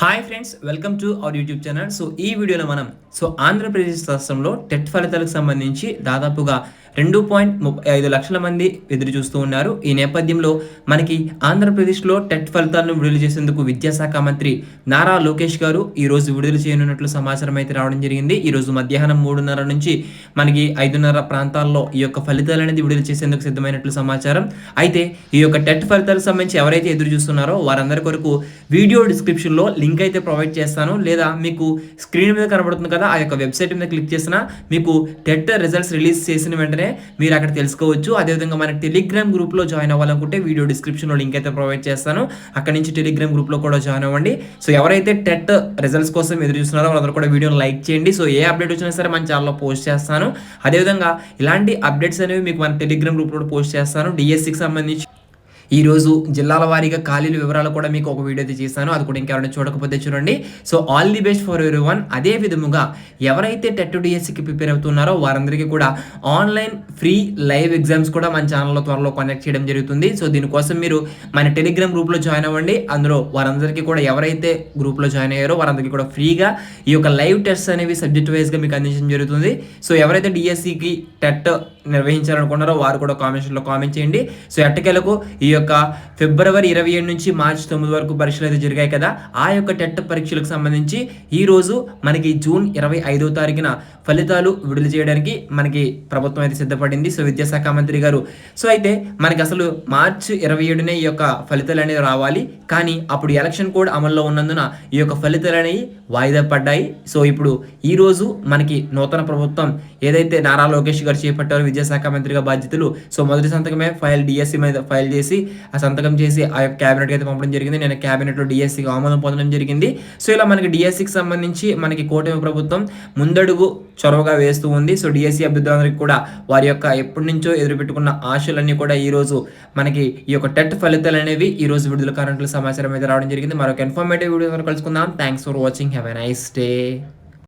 Hi friends welcome to our YouTube channel so ఈ వీడియోలో మనం సో ఆంధ్రప్రదేశ్ రాష్ట్రంలో టెట్ ఫలితాలకు సంబంధించి దాదాపుగా రెండు పాయింట్ ముప్పై ఐదు లక్షల మంది ఎదురు చూస్తూ ఉన్నారు. ఈ నేపథ్యంలో మనకి ఆంధ్రప్రదేశ్లో టెట్ ఫలితాలను విడుదల చేసేందుకు విద్యాశాఖ మంత్రి నారా లోకేష్ గారు ఈరోజు విడుదల చేయనున్నట్లు సమాచారం అయితే రావడం జరిగింది. ఈరోజు మధ్యాహ్నం మూడున్నర నుంచి మనకి ఐదున్నర ప్రాంతాల్లో ఈ యొక్క ఫలితాలు అనేది విడుదల చేసేందుకు సిద్ధమైనట్లు సమాచారం. అయితే ఈ యొక్క టెట్ ఫలితాలకు సంబంధించి ఎవరైతే ఎదురు చూస్తున్నారో వారందరి కొరకు వీడియో డిస్క్రిప్షన్లో లింక్ అయితే ప్రొవైడ్ చేస్తాను. లేదా మీకు స్క్రీన్ మీద కనబడుతుంది కదా ఆ యొక్క వెబ్సైట్ మీద క్లిక్ చేసిన మీకు టెట్ రిజల్ట్స్ రిలీజ్ చేసిన వెంటనే మీరు అక్కడ తెలుసుకోవచ్చు. అదేవిధంగా మన టెలిగ్రామ్ గ్రూప్లో జాయిన్ అవ్వాలనుకుంటే వీడియో డిస్క్రిప్షన్లో లింక్ అయితే ప్రొవైడ్ చేస్తాను. అక్కడ నుంచి టెలిగ్రామ్ గ్రూప్లో కూడా జాయిన్ అవ్వండి. సో ఎవరైతే టెట్ రిజల్ట్స్ కోసం ఎదురు చూస్తున్నారో వాళ్ళందరూ కూడా వీడియోని లైక్ చేయండి. సో ఏ అప్డేట్ వచ్చినా సరే మన ఛానల్లో పోస్ట్ చేస్తాను. అదేవిధంగా ఇలాంటి అప్డేట్స్ అనేవి మీకు మన టెలిగ్రామ్ గ్రూప్లో పోస్ట్ చేస్తాను. డిఎస్సికి సంబంధించి ఈ రోజు జిల్లాల వారీగా ఖాళీల వివరాలు కూడా మీకు ఒక వీడియో అయితే చేశాను. అది కూడా ఇంకెవరైనా చూడకపోతే చూడండి. So all the best for everyone అదే విధముగా ఎవరైతే టెట్ డిఎస్సికి ప్రిపేర్ అవుతున్నారో వారందరికీ కూడా ఆన్లైన్ ఫ్రీ లైవ్ ఎగ్జామ్స్ కూడా మన ఛానల్లో త్వరలో కనెక్ట్ చేయడం జరుగుతుంది. సో దీనికోసం మీరు మన టెలిగ్రామ్ గ్రూప్లో జాయిన్ అవ్వండి. అందులో వారందరికీ కూడా ఎవరైతే గ్రూప్లో జాయిన్ అయ్యారో వారందరికీ కూడా ఫ్రీగా ఈ యొక్క లైవ్ టెస్ట్ అనేవి సబ్జెక్ట్ వైజ్గా మీకు అందించడం జరుగుతుంది. సో ఎవరైతే డిఎస్సికి టెట్ నిర్వహించాలనుకున్నారో వారు కూడా కామెంట్స్లో కామెంట్ చేయండి. సో ఎట్టకేలకు ఈ యొక్క ఫిబ్రవరి ఇరవై ఏడు నుంచి మార్చి తొమ్మిది వరకు పరీక్షలు అయితే జరిగాయి కదా. ఆ యొక్క టెట్ పరీక్షలకు సంబంధించి ఈ రోజు మనకి జూన్ ఇరవై ఐదో తారీఖున ఫలితాలు విడుదల చేయడానికి మనకి ప్రభుత్వం అయితే సిద్ధపడింది. సో విద్యాశాఖ మంత్రి గారు. సో అయితే మనకి అసలు మార్చి ఇరవై ఏడునే ఈ యొక్క ఫలితాలు అనేవి రావాలి. కానీ అప్పుడు ఎలక్షన్ కోడ్ అమల్లో ఉన్నందున ఈ యొక్క ఫలితాలు అనేవి వాయిదా పడ్డాయి. సో ఇప్పుడు ఈ రోజు మనకి నూతన ప్రభుత్వం ఏదైతే నారా లోకేష్ గారు చేపట్టారో విద్యాశాఖ మంత్రిగా బాధ్యతలు. సో మొదటి సంతకమే ఫైల్ డిఎస్సి మీద ఫైల్ చేసి ఆ సంతకం చేసి ఆ యొక్క క్యాబినెట్ అయితే పంపడం జరిగింది. నేను క్యాబినెట్లో డిఎస్సికి ఆమోదం పొందడం జరిగింది. సో ఇలా మనకి డిఎస్సికి సంబంధించి మనకి కూటమి ప్రభుత్వం ముందడుగు చొరవగా వేస్తూ ఉంది. సో డిఎస్సి అభ్యర్థులందరికీ కూడా వారి యొక్క ఎప్పటి నుంచో ఎదురుపెట్టుకున్న ఆశలన్నీ కూడా ఈరోజు మనకి ఈ యొక్క టెట్ ఫలితాలు అనేవి ఈరోజు విడుదల కరెంట్ సమాచారం అయితే రావడం జరిగింది. మరొక ఇన్ఫర్మేటివ్ వీడియో కలుసుకుందాం. Thanks for watching have a nice day